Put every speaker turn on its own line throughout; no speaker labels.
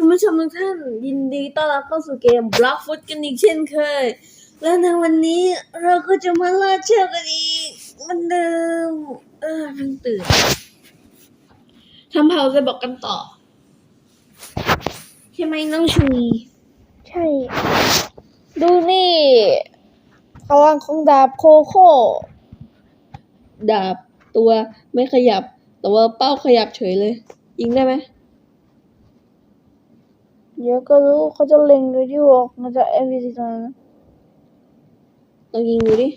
คุณผู้ชมทุกท่านยินดีต้อนรับเข้าสู่เกม Block Foot กันอีกเช่นเคย และในวันนี้เราก็จะมาล่าเชือกกันอีกเหมันเดิมเออเพิ่งตื่นทำเผาจะบอกกันต่อ ใช่ไหมน้องชุย
ใช่ ดูนี่พลังของดาบโคโค่
ดาบตัวไม่ขยับ แต่ว่าเป้าขยับเฉยเลย ยิงได้ไหม
เดี๋ยวก็รู้เขาจะเล็งดูที่วอกมันจะเอวีซีตอนนั้นนะ
ลองยิงดูดิ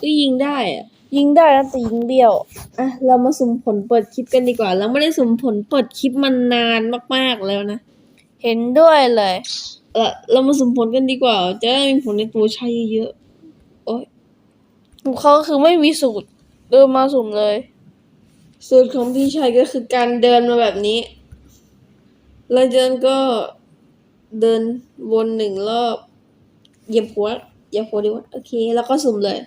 ก็ยิงได้อะ
ยิงได้นะแต่ยิงเบี้ยว
อะเรามาสุ่มผลเปิดคลิปกันดีกว่า เราไม่ได้สุ่มผลเปิดคลิปมันนานมากๆแล้วนะ
เห็นด้วยเลย
เออเรามาสุ่มผลกันดีกว่า จะได้มีผลในตัวใช้เยอะๆโอ้ย
ของเขาคือไม่มีสูตร เดินมาสุ่มเลย
สูตรของพี่ชัยก็คือการเดินมาแบบนี้ แล้วจากนั้นก็เดินวนหนึ่งรอบเหยียบหัวเหยียบหัวดีวะโอเค แล้วก็สุ่มเลย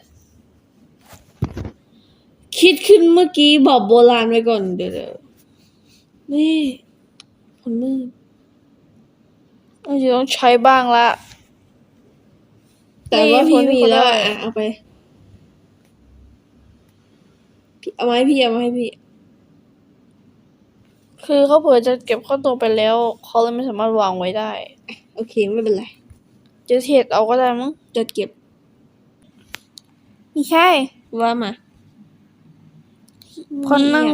คิดขึ้นเมื่อกี้บอกโบราณไว้ก่อนเดี๋ยวๆนี่ผลมืด
เราจะต้องใช้บ้างละ
แต่ว่า
นี่
พี่
ผล
มี
ก็
แล้ว
ได้
อะ เอาไปพี่เอามาให้พี่เอามาให้พี่
คือเขาเผื่อจะเก็บข้อตัวไปแล้ว เขาเลยไม่สามารถวางไว้ได้
โอเคไม่เป็นไร
จะเทรดเอาก็ได้มั้ง
จดเก็บ
ไม่ใช่
ว่ามา
พอนั่ง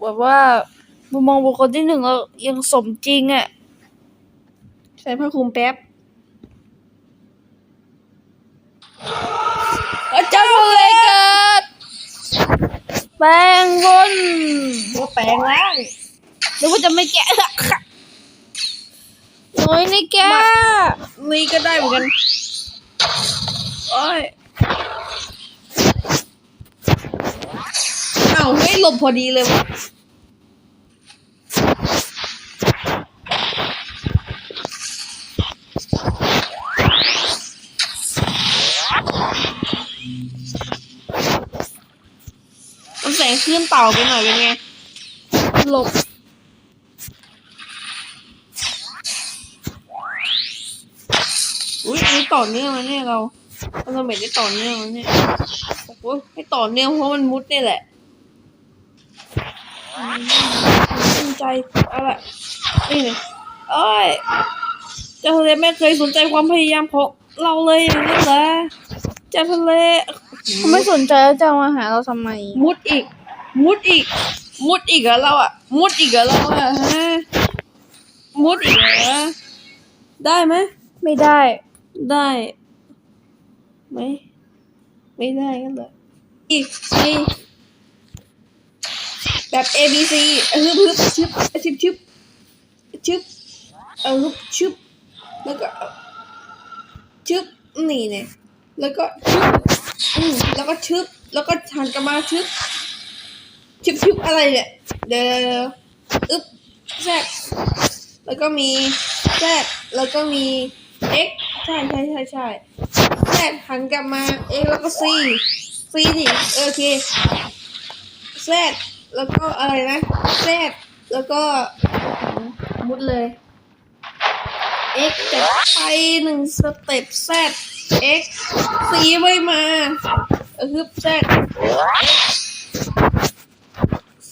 แบบว่ามุมมองบุคคลที่หนึ่งแล้วยังสมจริงอะ
ใส่ผ้าคลุมแป๊บอาจารย์เลยเกิด
แปลงบน
ว่าแปลงร่าง
หรือว่าจะไม่แกะโอ้ยนี่แกะ
นี่ก็ได้เหมือนกัน โอ้ยอ้าวเฮ้ยหลบพอดีเลยวะมันแสงขึ้นเต่าไปหน่อยเป็นไงหลบ อุ้ยอันนี้ต่อเนื่องแล้วเนี่ยเราเราจะไม่ได้ต่อเนื่องแล้วเนี่ยโอ้โหให้ต่อเนื่องเพราะมันมุดนี่แหละอืมสนใจเอาละนี่เนี่ยเอ้ยเจ้าทะเลไม่เคยสนใจความพยายามของเราเลยอย่างนี้เหรอเจ้าทะเล
เขาไม่สนใจแล้วจะมาหาเราทำไม
มุดอีก มุดอีก มุดอีกเหรอเราอะมุดอีกเหรอเราอะฮะมุดอีกเหรอได้ไหม
ไม่ได้
ได้ไหมไม่ได้กันเหรออีกนี่แบบ A B C ฮึบฮึบชึบชึบชึบชึบเอาฮึบชึบแล้วก็ชึบนี่เนี่ยแล้วก็ชึบอืมแล้วก็ชึบแล้วก็หันกลับมาชึบชึบชึบอะไรเนี่ยเดี๋ยวอึ๊บแซดแล้วก็มีแซดแล้วก็มี x ใช่ใช่ใช่ใช่ z หันกลับมา x แล้วก็ c c ดิเออโอเค z แล้วก็อะไรนะ z แล้วก็มุดเลย x จะไปหนึ่งสเต็ป z x c ไม่มาเออคือ z x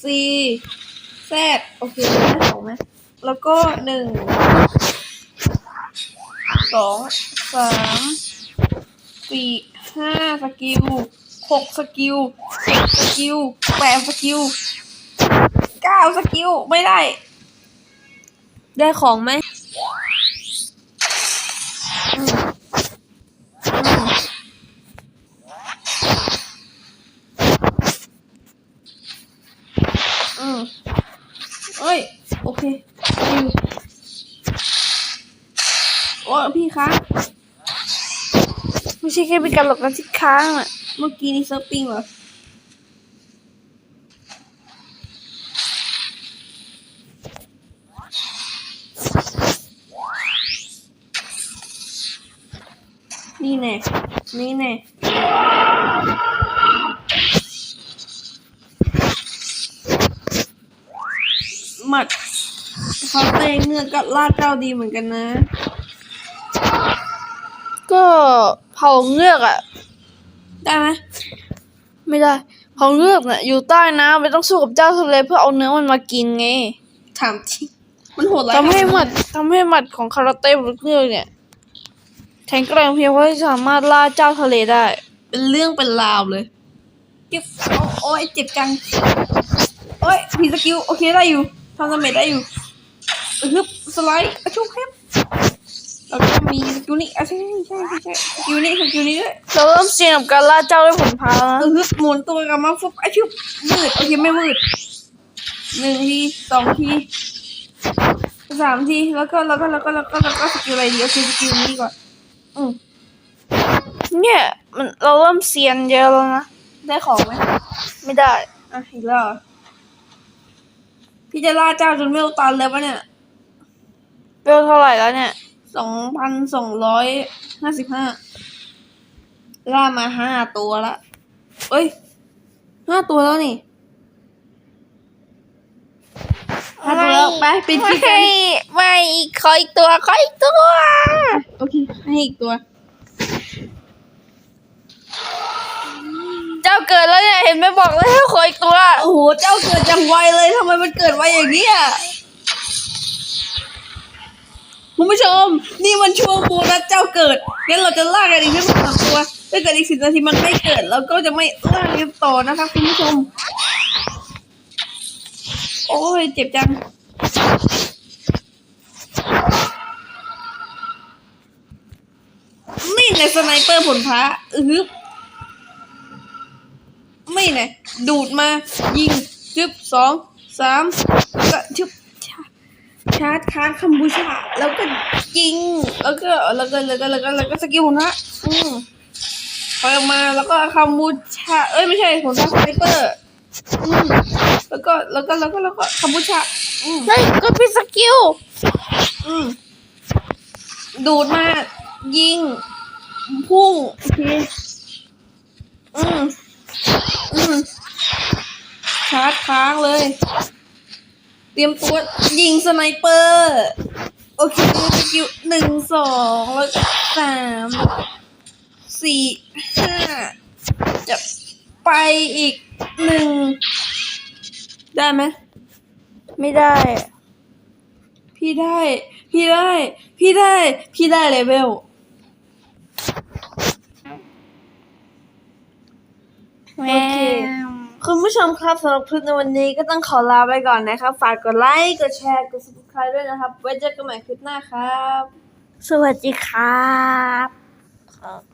c z โอเคได้สองไหมแล้วก็หนึ่ง สองสามสี่ห้าสกิลหกสกิลเจ็ดสกิลแปดสกิลเก้าสกิลไม่ได้ ได้ของไหมอืมอืมอืมเอ้ย โอเคคิวโอ้ยพี่คะ
ไม่ใช่แค่เป็นการหลอกกันที่ค้างอะ
เมื่อกี้นี่เซิร์ฟปิ้งเหรอนี่แน่นี่แน่หมัดคาเต้เงือกกับลาดเจ้าดีเหมือนกันนะ
เผาเงือกอะ
ได้ไหม
ไม่ได้เผาเงือกน่ะอยู่ใต้น้ำไม่ต้องสู้กับเจ้าทะเลเพื่อเอาเนื้อมันมากินไง
ถามจริงมันโหดร้าย
ทำให้หมัด
ขนา
ทำให้หมัดของคาราเต้บนเงือกเนี่ยแข็งแกร่งเพียงพอที่จะสามารถล่าเจ้าทะเลได้
เป็นเรื่องเป็นราวเลยเจ็บโอ้โอ้ยเจ็บจังโอ้ยผีสกิลโอเคได้อยู่ทำดาเมจได้อยู่ฮึบสไลด์อะชุบครับ แล้วก็มีสกิลนี้อะใช่ใช่ใช่ใช่สกิลนี้สกิลนี้ด้วย
เราเริ่มเสี่ยงกับการล่าเจ้าด้วยผลพาแล้ว
เอ
นะ
อฮึบหมุนตัวกลับมาฟุบอะชุบมืดโอเคไม่มืดหนึ่งทีสองทีสามทีแล้วก็แล้วก็แล้วก็แล้วก็แล้วก็สกิลอะไรดีโอเคสกิลนี้ก่อนอืม
เนี่ยมันเราเริ่มเซียนเยอะแล้วนะ
ได้ของไหม
ไม่ได้
อะอีกแล้วเหรอพี่จะล่าเจ้าจนเวลตันแล้วปะเนี่ย
เบลเท่าไหร่แล้วเนี่ย
สองพันสองร้อยห้าสิบห้าล่ามาห้าตัวละเอ้ยห้าตัวแล้วนี่ห้าตัวแล้วไปปิดคลิปกั
ไม่
น
ไม่ขออีกตัวขออีกตัว
โอเคให้อีกตัว
เจ้าเกิดแล้วเนี่ยเห็นไหมบอกแล้วให้ขออีกตัว
โอ้โห เจ้าเกิดจังไวเลยทำไมมันเกิดไวอย่างเนี้ย คุณผู้ชม นี่มันช่วงโบนัเจ้าเกิดงั้นเราจะล่ากันอีกแค่สามตัวถ้าเกิดอีกสิบนาทีมันไม่เกิดเราก็จะไม่ล่ากันต่อนะคะคุณผู้ชม โอ้ยเจ็บจังนี่ไงสไนเปอร์ผลพระอือฮึบไม่ไงดูดมายิงจึบสองสามก็ชึบ ชาร์จค้าร์ดคัมบูชาแล้วก็ยิง แล้วก็แล้วก็แล้วก็แล้วก็แล้วก็สกิลผละอืมปล่อยออกมาแล้วก็คัมบูชา เอ้ยไม่ใช่ผลพระสไนเปอร์อืมแล้วก็แล้วก็แล้วก็แล้วก็คัมบูชาอืม
เฮ้ยก็พี่สกิล
อืมดูดมายิง พุ่งโอเคอืมอืมชาร์จค้างเลย เตรียมตัวยิงสไนเปอร์ โอเคสกิลหนึ่งสองแล้วสามสี่ห้าจะไปอีกหนึ่งได้ไหม
ไม่ได้
พี่ได้ พี่ได้ พี่ได้ พี่ได้เลเวล
แม่
คุณผู้ชมครับสำหรับคลิปในวันนี้ก็ต้องขอลาไปก่อนนะครับ ฝากกดไลค์กดแชร์กด subscribe ด้วยนะครับ ไว้เจอกันใหม่คลิปหน้าครับ
สวัสดีครับ